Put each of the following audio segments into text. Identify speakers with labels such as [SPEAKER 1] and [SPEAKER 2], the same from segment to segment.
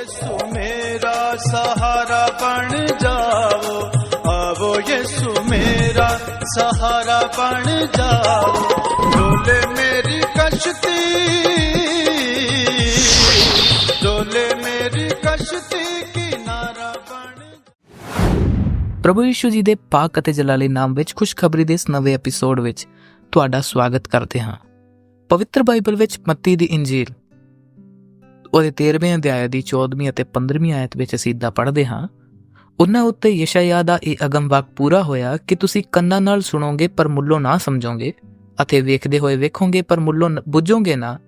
[SPEAKER 1] ਯਿਸੂ ਮੇਰਾ ਸਹਾਰਾ ਬਣ ਜਾਓ ਆਵੋ ਯਿਸੂ ਮੇਰਾ ਸਹਾਰਾ ਬਣ ਜਾਓ ਡੋਲੇ ਮੇਰੀ ਕਸ਼ਤੀ ਡੋਲੇ ਮੇਰੀ ਕਸ਼ਤੀ
[SPEAKER 2] ਪ੍ਰਭੂ ਯਿਸੂ ਜੀ ਦੇ ਪਾਕ ਅਤੇ ਜਲਾਲੀ ਨਾਮ ਵਿੱਚ ਖੁਸ਼ਖਬਰੀ ਦੇ ਇਸ ਨਵੇਂ ਐਪੀਸੋਡ ਵਿੱਚ ਤੁਹਾਡਾ ਸਵਾਗਤ ਕਰਦੇ ਹਾਂ। ਪਵਿੱਤਰ ਬਾਈਬਲ ਵਿੱਚ ਮੱਤੀ ਦੀ ਇੰਜੀਲ ਉਹਦੇ 13ਵੇਂ ਅਧਿਆਇ ਦੀ 14ਵੀਂ ਅਤੇ 15ਵੀਂ ਆਇਤ ਵਿੱਚ ਅਸੀਂ ਇਦਾਂ ਪੜ੍ਹਦੇ ਹਾਂ, ਉਹਨਾਂ ਉੱਤੇ ਯਸ਼ਯਾ ਦਾ ਇਹ ਅਗਮ ਵਾਕ ਪੂਰਾ ਹੋਇਆ ਕਿ ਤੁਸੀਂ ਕੰਨਾਂ ਨਾਲ ਸੁਣੋਗੇ ਪਰ ਮੁੱਲੋਂ ਨਾ ਸਮਝੋਗੇ, ਅਤੇ ਵੇਖਦੇ ਹੋਏ ਵੇਖੋਗੇ ਪਰ ਮੁੱਲੋਂ ਬੁੱਝੋਗੇ ਨਾ,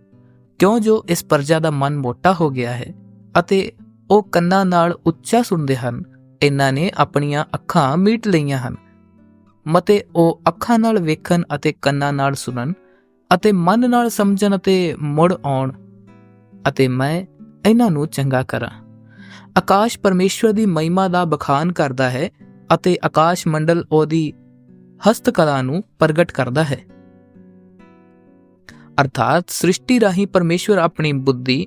[SPEAKER 2] ਕਿਉਂ ਜੋ ਇਸ ਪਰਜਾ ਦਾ ਮਨ ਮੋਟਾ ਹੋ ਗਿਆ ਹੈ, ਅਤੇ ਉਹ ਕੰਨਾਂ ਨਾਲ ਉੱਚਾ ਸੁਣਦੇ ਹਨ, ਇਹਨਾਂ ਨੇ ਆਪਣੀਆਂ ਅੱਖਾਂ ਮੀਟ ਲਈਆਂ ਹਨ, ਮਤੇ ਉਹ ਅੱਖਾਂ ਨਾਲ ਵੇਖਣ ਅਤੇ ਕੰਨਾਂ ਨਾਲ ਸੁਣਨ, ਅਤੇ ਮਨ ਨਾਲ ਸਮਝਣ ਅਤੇ ਮੁੜ ਆਉਣ ਅਤੇ ਮੈਂ ਇਹਨਾਂ ਨੂੰ ਚੰਗਾ ਕਰਾਂ। ਆਕਾਸ਼ ਪਰਮੇਸ਼ਵਰ ਦੀ ਮਹਿਮਾ ਦਾ ਬਖਾਨ ਕਰਦਾ ਹੈ ਅਤੇ ਆਕਾਸ਼ ਮੰਡਲ ਉਹਦੀ ਹਸਤਕਲਾ ਨੂੰ ਪ੍ਰਗਟ ਕਰਦਾ ਹੈ। ਅਰਥਾਤ ਸ੍ਰਿਸ਼ਟੀ ਰਾਹੀਂ ਪਰਮੇਸ਼ਵਰ ਆਪਣੀ ਬੁੱਧੀ,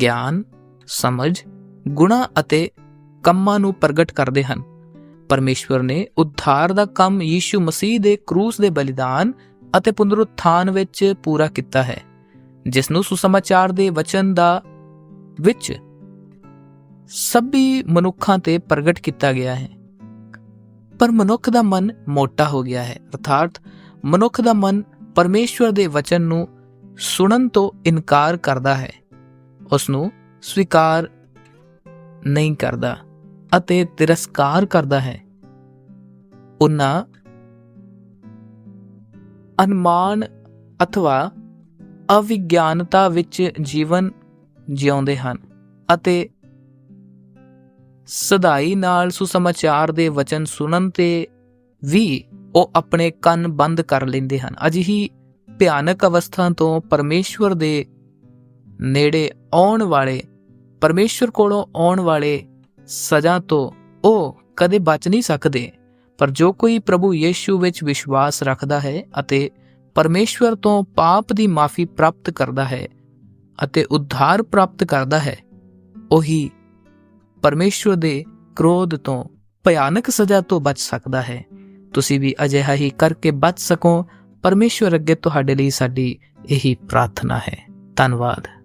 [SPEAKER 2] ਗਿਆਨ, ਸਮਝ, ਗੁਣਾ ਅਤੇ ਕੰਮਾਂ ਨੂੰ ਪ੍ਰਗਟ ਕਰਦੇ ਹਨ। ਪਰਮੇਸ਼ਵਰ ਨੇ ਉଦ୍ਧਾਰ ਦਾ ਕੰਮ ਯੀਸ਼ੂ ਮਸੀਹ ਦੇ ਕਰੂਸ ਦੇ ਬਲੀਦਾਨ ਅਤੇ ਪੁਨਰੁੱਥਾਨ ਵਿੱਚ ਪੂਰਾ ਕੀਤਾ ਹੈ। ਜਿਸ ਨੂੰ ਸੁਸਮਾਚਾਰ ਦੇ ਵਚਨ ਦਾ ਵਿੱਚ ਸਭੀ ਮਨੁੱਖਾਂ ਤੇ ਪ੍ਰਗਟ ਕੀਤਾ ਗਿਆ ਹੈ। ਪਰ ਮਨੁੱਖ ਦਾ ਮਨ ਮੋਟਾ ਹੋ ਗਿਆ ਹੈ। ਅਰਥਾਤ ਮਨੁੱਖ ਦਾ ਮਨ ਪਰਮੇਸ਼ਵਰ ਦੇ ਵਚਨ ਨੂੰ ਸੁਣਨ ਤੋਂ ਇਨਕਾਰ ਕਰਦਾ ਹੈ। ਉਸ ਨੂੰ ਸਵੀਕਾਰ ਨਹੀਂ ਕਰਦਾ ਅਤੇ ਤਿਰਸਕਾਰ ਕਰਦਾ ਹੈ। ਉਹਨਾਂ ਅਨਮਾਨ ਅਥਵਾ ਅਵਿਗਿਆਨਤਾ ਵਿੱਚ ਜੀਵਨ ਜਿਉਂਦੇ ਹਨ ਅਤੇ ਸਦਾਈ ਨਾਲ ਸੁਸਮਾਚਾਰ ਦੇ ਵਚਨ ਸੁਣਨ ਤੇ ਵੀ ਉਹ ਆਪਣੇ ਕੰਨ ਬੰਦ ਕਰ ਲੈਂਦੇ ਹਨ। ਅਜਿਹੀ ਭਿਆਨਕ ਅਵਸਥਾ ਤੋਂ ਪਰਮੇਸ਼ਵਰ ਦੇ ਨੇੜੇ ਆਉਣ ਵਾਲੇ, ਪਰਮੇਸ਼ਵਰ ਕੋਲੋਂ ਆਉਣ ਵਾਲੇ ਸਜ਼ਾ ਤੋਂ ਉਹ ਕਦੇ ਬਚ ਨਹੀਂ ਸਕਦੇ। ਪਰ ਜੋ ਕੋਈ ਪ੍ਰਭੂ ਯੀਸ਼ੂ ਵਿੱਚ ਵਿਸ਼ਵਾਸ ਰੱਖਦਾ ਹੈ ਅਤੇ ਪਰਮੇਸ਼ਵਰ ਤੋਂ ਪਾਪ ਦੀ ਮਾਫੀ ਪ੍ਰਾਪਤ ਕਰਦਾ ਹੈ ਅਤੇ ਉਧਾਰ ਪ੍ਰਾਪਤ ਕਰਦਾ ਹੈ। ਉਹੀ ਪਰਮੇਸ਼ਵਰ ਦੇ ਕ੍ਰੋਧ ਤੋਂ ਭਿਆਨਕ ਸਜ਼ਾ ਤੋਂ ਬਚ ਸਕਦਾ ਹੈ। ਤੁਸੀਂ ਵੀ ਅਜਿਹਾ ਹੀ ਕਰਕੇ ਬਚ ਸਕੋ। ਪਰਮੇਸ਼ਵਰ ਅੱਗੇ ਤੁਹਾਡੇ ਲਈ ਸਾਡੀ ਇਹੀ ਪ੍ਰਾਰਥਨਾ ਹੈ। ਧੰਨਵਾਦ।